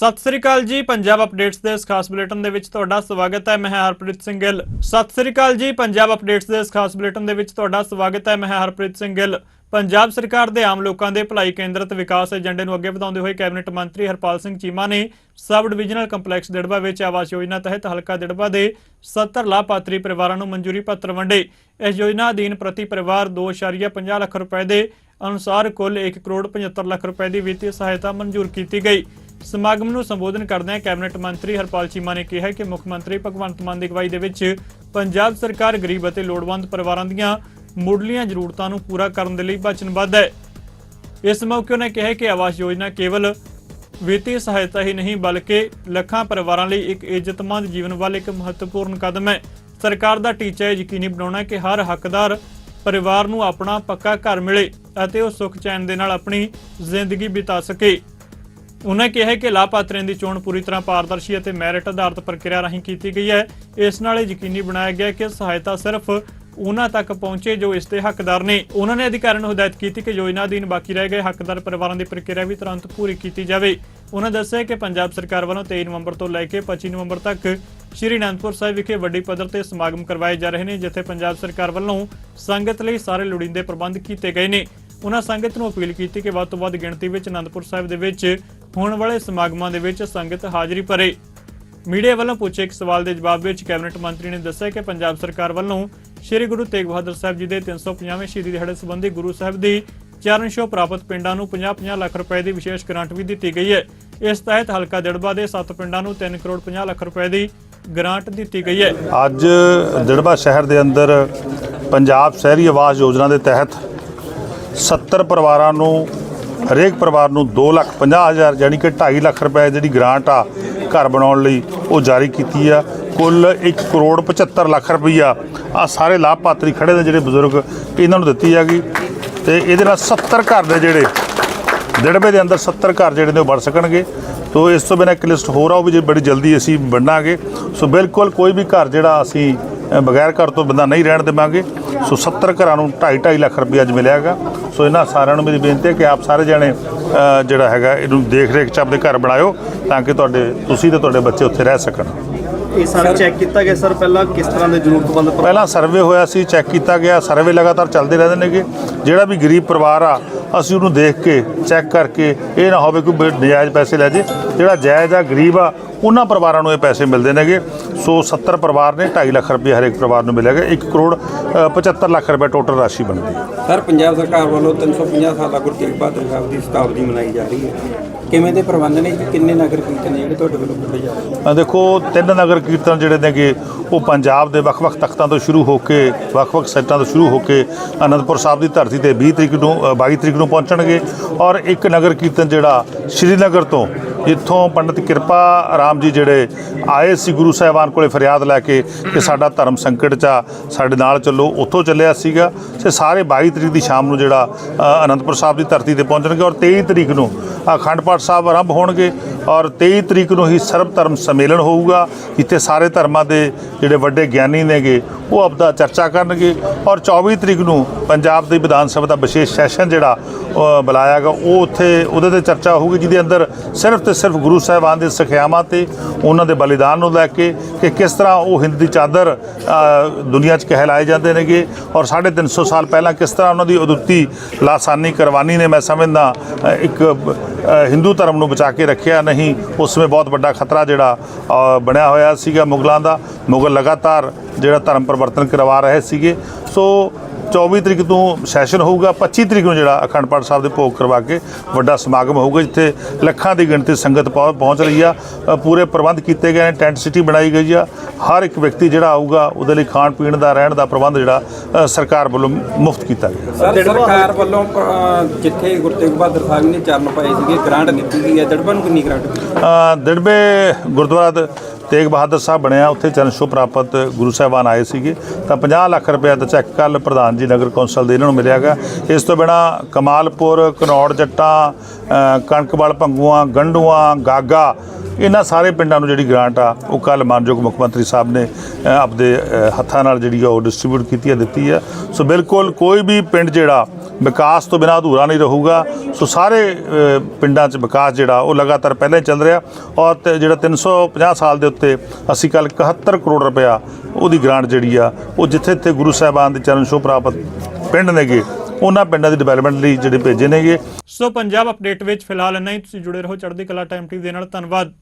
ਸਤਿ ਸ੍ਰੀ ਅਕਾਲ ਜੀ, ਪੰਜਾਬ ਅਪਡੇਟਸ ਦੇ ਇਸ ਖਾਸ ਬੁਲੇਟਿਨ ਦੇ ਵਿੱਚ ਤੁਹਾਡਾ ਸਵਾਗਤ ਹੈ। ਮੈਂ ਹਰਪ੍ਰੀਤ ਸਿੰਘ ਗਿੱਲ ਸਤਿ ਸ੍ਰੀ ਅਕਾਲ ਜੀ, ਪੰਜਾਬ ਅਪਡੇਟਸ ਦੇ ਇਸ ਖਾਸ ਬੁਲੇਟਿਨ ਦੇ ਵਿੱਚ ਤੁਹਾਡਾ ਸਵਾਗਤ ਹੈ। ਮੈਂ ਹਰਪ੍ਰੀਤ ਸਿੰਘ ਗਿੱਲ ਪੰਜਾਬ ਸਰਕਾਰ ਦੇ ਆਮ ਲੋਕਾਂ ਦੇ ਭਲਾਈ ਕੇਂਦਰਤ ਵਿਕਾਸ ਏਜੰਡੇ ਨੂੰ ਅੱਗੇ ਵਧਾਉਂਦੇ ਹੋਏ ਕੈਬਨਿਟ ਮੰਤਰੀ ਹਰਪਾਲ ਸਿੰਘ ਚੀਮਾ ਨੇ ਸਬ ਡਿਵੀਜ਼ਨਲ ਕੰਪਲੈਕਸ ਦਿੜਬਾ ਵਿੱਚ ਆਵਾਸ ਯੋਜਨਾ ਤਹਿਤ ਹਲਕਾ ਦਿੜਬਾ ਦੇ 70 ਲਾਭਪਾਤਰੀ ਪਰਿਵਾਰਾਂ ਨੂੰ ਮਨਜ਼ੂਰੀ ਪੱਤਰ ਵੰਡੇ। ਇਸ ਯੋਜਨਾ ਅਧੀਨ ਪ੍ਰਤੀ ਪਰਿਵਾਰ 2.50 ਲੱਖ ਰੁਪਏ ਦੇ ਅਨੁਸਾਰ ਕੁੱਲ 1 ਕਰੋੜ 75 ਲੱਖ ਰੁਪਏ ਦੀ ਵਿੱਤੀ ਸਹਾਇਤਾ ਮਨਜ਼ੂਰ ਕੀਤੀ ਗਈ। ਸਮਾਗਮ ਨੂੰ ਸੰਬੋਧਨ ਕਰਦਿਆਂ ਕੈਬਨਿਟ ਮੰਤਰੀ ਹਰਪਾਲ ਚੀਮਾ ਨੇ ਕਿਹਾ ਕਿ ਮੁੱਖ ਮੰਤਰੀ ਭਗਵੰਤ ਮਾਨ ਦੀ ਅਗਵਾਈ ਦੇ ਵਿੱਚ ਪੰਜਾਬ ਸਰਕਾਰ ਗਰੀਬ ਅਤੇ ਲੋੜਵੰਦ ਪਰਿਵਾਰਾਂ ਦੀਆਂ ਮੁੱਢਲੀਆਂ ਜ਼ਰੂਰਤਾਂ ਨੂੰ ਪੂਰਾ ਕਰਨ ਦੇ ਲਈ ਵਚਨਬੱਧ ਹੈ। ਇਸ ਮੌਕੇ ਉਹਨੇ ਕਿਹਾ ਕਿ ਆਵਾਸ ਯੋਜਨਾ ਕੇਵਲ ਵਿੱਤੀ ਸਹਾਇਤਾ ਹੀ ਨਹੀਂ, ਬਲਕਿ ਲੱਖਾਂ ਪਰਿਵਾਰਾਂ ਲਈ ਇੱਕ ਇੱਜ਼ਤਮੰਦ ਜੀਵਨ ਵੱਲ ਇੱਕ ਮਹੱਤਵਪੂਰਨ ਕਦਮ ਹੈ। ਸਰਕਾਰ ਦਾ ਟੀਚਾ ਹੈ ਯਕੀਨੀ ਬਣਾਉਣਾ ਕਿ ਹਰ ਹੱਕਦਾਰ ਪਰਿਵਾਰ ਨੂੰ ਆਪਣਾ ਪੱਕਾ ਘਰ ਮਿਲੇ ਅਤੇ ਉਹ ਸੁੱਖ ਚੈਨ ਦੇ ਨਾਲ ਆਪਣੀ ਜ਼ਿੰਦਗੀ ਬਿਤਾ ਸਕੇ। ਉਨ੍ਹਾਂ ਕਿਹਾ ਕਿ ਲਾਭਪਾਤਰੀਆਂ ਦੀ ਚੋਣ ਪੂਰੀ ਤਰ੍ਹਾਂ ਪਾਰਦਰਸ਼ੀ ਅਤੇ ਮੈਰਿਟ ਆਧਾਰਿਤ ਪ੍ਰਕਿਰਿਆ ਰਾਹੀਂ ਕੀਤੀ ਗਈ ਹੈ। ਇਸ ਨਾਲ ਇਹ ਯਕੀਨੀ ਬਣਾਇਆ ਗਿਆ ਕਿ ਸਹਾਇਤਾ ਸਿਰਫ ਉਹਨਾਂ ਤੱਕ ਪਹੁੰਚੇ ਜੋ ਇਸ ਦੇ ਹੱਕਦਾਰ ਨੇ। ਉਹਨਾਂ ਨੇ ਅਧਿਕਾਰੀਆਂ ਨੂੰ ਹਦਾਇਤ ਕੀਤੀ ਕਿ ਯੋਜਨਾ ਅਧੀਨ ਬਾਕੀ ਰਹਿ ਗਏ ਹੱਕਦਾਰ ਪਰਿਵਾਰਾਂ ਦੀ ਪ੍ਰਕਿਰਿਆ ਵੀ ਤੁਰੰਤ ਪੂਰੀ ਕੀਤੀ ਜਾਵੇ। ਉਹਨਾਂ ਦੱਸਿਆ ਕਿ ਪੰਜਾਬ ਸਰਕਾਰ ਵੱਲੋਂ 23 ਨਵੰਬਰ ਤੋਂ ਲੈ ਕੇ 25 ਨਵੰਬਰ ਤੱਕ ਸ਼੍ਰੀ ਅਨੰਦਪੁਰ ਸਾਹਿਬ ਵਿਖੇ ਵੱਡੀ ਪੱਧਰ ਤੇ ਸਮਾਗਮ ਕਰਵਾਏ ਜਾ ਰਹੇ ਨੇ, ਜਿੱਥੇ ਪੰਜਾਬ ਸਰਕਾਰ ਵੱਲੋਂ ਸੰਗਤ ਲਈ ਸਾਰੇ ਲੋੜੀਂਦੇ ਪ੍ਰਬੰਧ ਕੀਤੇ ਗਏ ਨੇ। ਉਹਨਾਂ ਸੰਗਤ ਨੂੰ ਅਪੀਲ ਕੀਤੀ ਕਿ ਵੱਧ ਤੋਂ ਵੱਧ ਗਿਣਤੀ ਵਿੱਚ ਅਨੰਦਪੁਰ ਸਾਹਿਬ ਦੇ ਵਿੱਚ ਹੋਣ ਵਾਲੇ ਸਮਾਗਮਾਂ ਦੇ ਵਿੱਚ ਸੰਗਤ ਹਾਜ਼ਰੀ ਭਰੇ। ਮੀਡੀਆ ਵੱਲੋਂ ਪੁੱਛੇ ਇੱਕ ਸਵਾਲ ਦੇ ਜਵਾਬ ਵਿੱਚ ਕੈਬਨਿਟ ਮੰਤਰੀ ਨੇ ਦੱਸਿਆ ਕਿ ਪੰਜਾਬ ਸਰਕਾਰ ਵੱਲੋਂ ਸ੍ਰੀ ਗੁਰੂ ਤੇਗ ਬਹਾਦਰ ਸਾਹਿਬ ਜੀ ਦੇ 350ਵੇਂ ਸ਼ਹੀਦੀ ਦਿਹਾੜੇ ਸੰਬੰਧੀ ਗੁਰੂ ਸਾਹਿਬ ਦੀ ਚਰਨ ਛੋਹ ਪ੍ਰਾਪਤ ਪਿੰਡਾਂ ਨੂੰ 50-50 ਲੱਖ ਰੁਪਏ ਦੀ ਵਿਸ਼ੇਸ਼ ਗ੍ਰਾਂਟ ਵੀ ਦਿੱਤੀ ਗਈ ਹੈ। ਇਸ ਤਹਿਤ ਹਲਕਾ ਦਿੜਬਾ ਦੇ 7 ਪਿੰਡਾਂ ਨੂੰ 3 ਕਰੋੜ 50 ਲੱਖ ਰੁਪਏ ਦੀ ਗ੍ਰਾਂਟ ਦਿੱਤੀ ਗਈ ਹੈ। ਅੱਜ ਦਿੜਬਾ ਸ਼ਹਿਰ ਦੇ ਅੰਦਰ ਪੰਜਾਬ ਸ਼ਹਿਰੀ ਆਵਾਸ ਯੋਜਨਾ ਦੇ ਤਹਿਤ 70 ਪਰਿਵਾਰਾਂ ਨੂੰ ਹਰੇਕ ਪਰਿਵਾਰ ਨੂੰ 2 ਲੱਖ 50 ਹਜ਼ਾਰ ਯਾਨੀ ਕਿ 2.5 ਲੱਖ ਰੁਪਏ ਜਿਹੜੀ ਗ੍ਰਾਂਟ ਆ ਘਰ ਬਣਾਉਣ ਲਈ ਉਹ ਜਾਰੀ ਕੀਤੀ ਆ। ਕੁੱਲ 1 ਕਰੋੜ 75 ਲੱਖ ਰੁਪਈਆ ਆ ਸਾਰੇ ਲਾਭਪਾਤਰੀ ਖੜੇ ਨੇ ਜਿਹੜੇ ਬਜ਼ੁਰਗ ਇਹਨਾਂ ਨੂੰ ਦਿੱਤੀ ਹੈਗੀ। ਤੇ ਇਹਦੇ ਨਾਲ 70 ਘਰ ਦੇ ਜਿਹੜੇ ਦਿੜਬੇ ਦੇ ਅੰਦਰ 70 ਘਰ ਜਿਹੜੇ ਨੇ ਉਹ ਬਣ ਸਕਣਗੇ। ਤੋ ਇਸ ਤੋਂ ਬਿਨਾਂ ਇੱਕ ਲਿਸਟ ਹੋਰ ਆ, ਉਹ ਵੀ ਬੜੀ ਜਲਦੀ ਅਸੀਂ ਵੰਡਾਂਗੇ ਸੋ ਬਿਲਕੁਲ ਕੋਈ ਵੀ ਘਰ ਜਿਹੜਾ ਅਸੀਂ ਬਗੈਰ ਘਰ ਤੋਂ ਬੰਦਾ ਨਹੀਂ ਰਹਿਣ ਦੇਵਾਂਗੇ। ਸੋ 70 ਘਰਾਂ ਨੂੰ 2.5 2.5 ਲੱਖ ਰੁਪਏ ਅੱਜ ਮਿਲਿਆਗਾ ਸੋ ਇਹਨਾਂ ਸਾਰਿਆਂ ਨੂੰ ਮੇਰੀ ਬੇਨਤੀ ਹੈ ਕਿ ਆਪ ਸਾਰੇ ਜਣੇ ਜਿਹੜਾ ਹੈਗਾ ਇਹਨੂੰ ਦੇਖ ਰੇਖ ਚ ਆਪਣੇ ਘਰ ਬਣਾਇਓ ਤਾਂ ਕਿ ਤੁਹਾਡੇ ਤੁਸੀਂ ਤੇ ਤੁਹਾਡੇ ਬੱਚੇ ਉੱਥੇ ਰਹਿ ਸਕਣ। ਇਹ ਸਾਰਾ ਚੈੱਕ ਕੀਤਾ ਗਿਆ ਸਰ ਪਹਿਲਾਂ ਕਿਸ ਤਰ੍ਹਾਂ ਦੇ ਜ਼ਰੂਰਤਮੰਦ ਪਹਿਲਾਂ ਸਰਵੇ ਹੋਇਆ ਸੀ ਚੈੱਕ ਕੀਤਾ ਗਿਆ। ਸਰਵੇ ਲਗਾਤਾਰ ਚੱਲਦੇ ਰਹਿੰਦੇ ਨੇਗੇ। ਜਿਹੜਾ ਵੀ ਗਰੀਬ ਪਰਿਵਾਰ ਆ ਅਸੀਂ ਉਹਨੂੰ ਦੇਖ ਕੇ ਚੈੱਕ ਕਰਕੇ ਇਹ ਨਾ ਹੋਵੇ ਕੋਈ ਬ- ਨਜਾਇਜ਼ ਪੈਸੇ ਲੈ ਜੇ। ਜਿਹੜਾ ਜਾਇਜ਼ ਆ ਗਰੀਬ ਆ ਉਹਨਾਂ ਪਰਿਵਾਰਾਂ ਨੂੰ ਇਹ ਪੈਸੇ ਮਿਲਦੇ ਨੇਗੇ। ਸੋ 70 ਪਰਿਵਾਰ ਨੇ 2.5 ਲੱਖ ਰੁਪਏ ਹਰੇਕ ਪਰਿਵਾਰ ਨੂੰ ਮਿਲੇਗਾ 1 ਕਰੋੜ ਅ, 75 ਲੱਖ ਰੁਪਏ ਟੋਟਲ ਰਾਸ਼ੀ ਬਣਦੀ ਹੈ ਸਰ ਪੰਜਾਬ ਸਰਕਾਰ ਵੱਲੋਂ 350 ਸਾਲਾ ਗੁਰੂ ਤੇਗ ਬਹਾਦਰ ਸਾਹਿਬ ਦੀ ਸ਼ਤਾਬਦੀ ਮਨਾਈ ਜਾ ਰਹੀ ਹੈ। ਕਿਵੇਂ ਦੇ ਪ੍ਰਬੰਧ ਨੇ? ਕਿੰਨੇ ਨਗਰ ਕੀਰਤਨ ਨੇ ਜਿਹੜੇ ਤੁਹਾਡੇ ਵੱਲੋਂ ਕੱਢੇ ਜਾ ਰਹੇ ਅ, ਦੇਖੋ ਤਿੰਨ ਨਗਰ ਕੀਰਤਨ ਜਿਹੜੇ ਨੇਗੇ ਉਹ ਪੰਜਾਬ ਦੇ ਵੱਖ-ਵੱਖ ਤਖਤਾਂ ਤੋਂ ਸ਼ੁਰੂ ਹੋ ਕੇ ਵੱਖ-ਵੱਖ ਸੈਟਾਂ ਤੋਂ ਸ਼ੁਰੂ ਹੋ ਕੇ ਅਨੰਦਪੁਰ ਸਾਹਿਬ ਦੀ ਧਰਤੀ ਤੇ 20 ਤਰੀਕ ਨੂੰ ਅ, 22 ਤਰੀਕ ਨੂੰ ਪਹੁੰਚਣਗੇ ਔਰ ਇੱਕ ਨਗਰ ਕੀਰਤਨ ਜਿਹੜਾ ਸ਼੍ਰੀਨਗਰ ਤੋਂ ਜਿੱਥੋਂ ਪੰਡਿਤ ਕਿਰਪਾ ਰਾਮ ਜੀ ਜਿਹੜੇ ਆਏ ਸੀ ਗੁਰੂ ਸਾਹਿਬਾਨ ਕੋਲੇ ਫਰਿਆਦ ਲੈ ਕੇ ਕਿ ਸਾਡਾ ਧਰਮ ਸੰਕਟ 'ਚ ਆ ਸਾਡੇ ਨਾਲ ਚੱਲੋ ਉੱਥੋਂ ਚੱਲਿਆ ਸੀਗਾ ਤੇ ਸਾਰੇ 22 ਤਰੀਕ ਦੀ ਸ਼ਾਮ ਨੂੰ ਜਿਹੜਾ ਅਨੰਦਪੁਰ ਸਾਹਿਬ ਦੀ ਧਰਤੀ ਤੇ ਪਹੁੰਚਣਗੇ ਔਰ 23 ਤਰੀਕ ਨੂੰ ਅਖੰਡ ਪਾਠ ਸਾਹਿਬ ਆਰੰਭ ਹੋਣਗੇ ਔਰ 23 ਤਰੀਕ ਨੂੰ ਹੀ ਸਰਬ ਧਰਮ ਸੰਮੇਲਨ ਹੋਊਗਾ ਜਿੱਥੇ ਸਾਰੇ ਧਰਮਾਂ ਦੇ ਜਿਹੜੇ ਵੱਡੇ ਗਿਆਨੀ ਨੇਗੇ ਉਹ ਆਪਦਾ ਚਰਚਾ ਕਰਨਗੇ ਔਰ 24 ਤਰੀਕ ਨੂੰ ਪੰਜਾਬ ਦੀ ਵਿਧਾਨ ਸਭਾ ਦਾ ਵਿਸ਼ੇਸ਼ ਸੈਸ਼ਨ ਜਿਹੜਾ ਅ, ਬੁਲਾਇਆ ਗਿਆ ਉਹ ਉੱਥੇ ਉਹਦੇ ਤੇ ਚਰਚਾ ਹੋਊਗੀ ਜਿਹਦੇ ਅੰਦਰ ਸਿਰਫ ਤੇ ਸਿਰਫ ਗੁਰੂ ਸਾਹਿਬਾਨ ਦੇ ਸਿੱਖਿਆਵਾਂ ਤੇ ਉਹਨਾਂ ਦੇ ਬਲੀਦਾਨ ਨੂੰ ਲੈ ਕੇ ਕਿ ਕਿਸ ਤਰ੍ਹਾਂ ਉਹ ਹਿੰਦ ਦੀ ਚਾਦਰ ਅ, ਦੁਨੀਆ 'ਚ ਕਹਿਲਾਏ ਜਾਂਦੇ ਨੇਗੇ। ਔਰ 350 ਸਾਲ ਪਹਿਲਾਂ ਕਿਸ ਤਰ੍ਹਾਂ ਉਹਨਾਂ ਦੀ ਉਦੁੱਤੀ ਲਾਸਾਨੀ ਕਰਵਾਨੀ ਨੇ ਮੈਂ ਸਮਝਦਾ ਇੱਕ ਹਿੰਦੂ ਧਰਮ ਨੂੰ ਬਚਾ ਕੇ ਰੱਖਿਆ ਨਹੀਂ ਉਸ ਸਮੇਂ ਬਹੁਤ ਵੱਡਾ ਖਤਰਾ ਜਿਹੜਾ ਬਣਿਆ ਹੋਇਆ ਸੀਗਾ ਮੁਗਲਾਂ ਦਾ। ਮੁਗਲ ਲਗਾਤਾਰ ਜਿਹੜਾ ਧਰਮ ਪਰਿਵਰਤਨ ਕਰਵਾ ਰਹੇ ਸੀਗੇ। ਸੋ 24 ਤਰੀਕ ਤੋਂ ਸੈਸ਼ਨ ਹੋਊਗਾ 25 ਤਰੀਕ ਨੂੰ ਜਿਹੜਾ ਅਖੰਡ ਪਾਠ ਸਾਹਿਬ ਦੇ ਭੋਗ ਕਰਵਾ ਕੇ ਵੱਡਾ ਸਮਾਗਮ ਹੋਊਗਾ ਜਿੱਥੇ ਲੱਖਾਂ ਦੀ ਗਿਣਤੀ ਸੰਗਤ ਪਹੁੰ- ਪਹੁੰਚ ਰਹੀ ਆ। ਪੂਰੇ ਪ੍ਰਬੰਧ ਕੀਤੇ ਗਏ ਨੇ ਟੈਂਟ ਸਿਟੀ ਬਣਾਈ ਗਈ ਆ। ਹਰ ਇੱਕ ਵਿਅਕਤੀ ਜਿਹੜਾ ਆਊਗਾ ਉਹਦੇ ਲਈ ਖਾਣ ਪੀਣ ਦਾ ਰਹਿਣ ਦਾ ਪ੍ਰਬੰਧ ਜਿਹੜਾ ਸਰਕਾਰ ਵੱਲੋਂ ਮੁਫਤ ਕੀਤਾ ਗਿਆ। ਸਰ ਸਰਕਾਰ ਵੱਲੋਂ ਜਿੱਥੇ ਗੁਰੂ ਤੇਗ ਬਹਾਦਰ ਸਾਹਿਬ ਨੇ ਚਰਨ ਪਾਏ ਸੀਗੇ ਗ੍ਰਾਂਟ ਦਿੱਤੀ ਗਈ ਹੈ। ਦੜਬਾ ਨੂੰ ਕਿੰਨੀ ਗ੍ਰਾਂਟ ਅ, ਦਿੜਬੇ ਗੁਰਦੁਆਰਾ ਦ- ਤੇਗ ਬਹਾਦਰ ਸਾਹਿਬ ਬਣਿਆ ਉੱਥੇ ਚਰਨ ਛੋਹ ਪ੍ਰਾਪਤ ਗੁਰੂ ਸਾਹਿਬਾਨ ਆਏ ਸੀਗੇ। ਤਾਂ 50 ਲੱਖ ਰੁਪਏ ਦਾ ਚੈੱਕ ਕੱਲ ਪ੍ਰਧਾਨ ਜੀ ਨਗਰ ਕੌਂਸਲ ਦੇ ਇਹਨਾਂ ਨੂੰ ਮਿਲਿਆਗਾ ਇਸ ਤੋਂ ਬਿਨਾ ਕਮਾਲਪੁਰ ਕਨੌੜ ਜੱਟਾਂ ਅ, ਕਣਕਵਾਲ ਭੰਗੂਆਂ ਗੰਡੂਆਂ ਗਾਗਾ ਇਹਨਾਂ ਸਾਰੇ ਪਿੰਡਾਂ ਨੂੰ ਜਿਹੜੀ ਗ੍ਰਾਂਟ ਆ, ਉਹ ਕੱਲ ਮਾਨਯੋਗ ਮੁੱਖ ਮੰਤਰੀ ਸਾਹਿਬ ਨੇ ਆਪਦੇ ਹੱਥਾਂ ਨਾਲ ਜਿਹੜੀ ਆ ਉਹ ਡਿਸਟ੍ਰੀਬਿਊਟ ਕੀਤੀ ਆ ਦਿੱਤੀ ਆ ਸੋ ਬਿਲਕੁਲ ਕੋਈ ਵੀ ਪਿੰਡ ਜਿਹੜਾ ਵਿਕਾਸ ਤੋਂ ਬਿਨਾਂ ਅਧੂਰਾ ਨਹੀਂ ਰਹੂਗਾ। ਸੋ ਸਾਰੇ ਪਿੰਡਾਂ 'ਚ ਵਿਕਾਸ ਜਿਹੜਾ, ਉਹ ਲਗਾਤਾਰ ਪਹਿਲਾਂ ਹੀ ਚੱਲ ਰਿਹਾ। ਔਰ ਤੇ ਜਿਹੜਾ 350 ਸਾਲ ਦੇ ਉੱਤੇ ਅਸੀਂ ਕੱਲ 71 ਕਰੋੜ ਰੁਪਇਆ ਉਹਦੀ ਗ੍ਰਾਂਟ ਜਿਹੜੀ ਆ, ਉਹ ਜਿੱਥੇ ਜਿੱਥੇ ਗੁਰੂ ਸਾਹਿਬਾਨ ਦੇ ਚਰਨ ਛੋਹ ਪ੍ਰਾਪਤ ਪਿੰਡ ਨੇਗੇ ਉਹਨਾਂ ਪਿੰਡਾਂ ਦੀ ਡਿਵੈਲਪਮੈਂਟ ਲਈ ਜਿਹੜੇ ਭੇਜੇ ਨੇਗੇ। ਸੋ ਪੰਜਾਬ ਅਪਡੇਟ ਵਿੱਚ ਫਿਲਹਾਲ ਇੰਨਾ ਹੀ। ਤੁਸੀਂ ਜੁੜੇ ਰਹੋ ਚੜ੍ਹਦੀ ਕਲਾ ਟਾਈਮ ਟੀਵੀ ਦੇ ਨਾਲ। ਧੰਨਵਾਦ।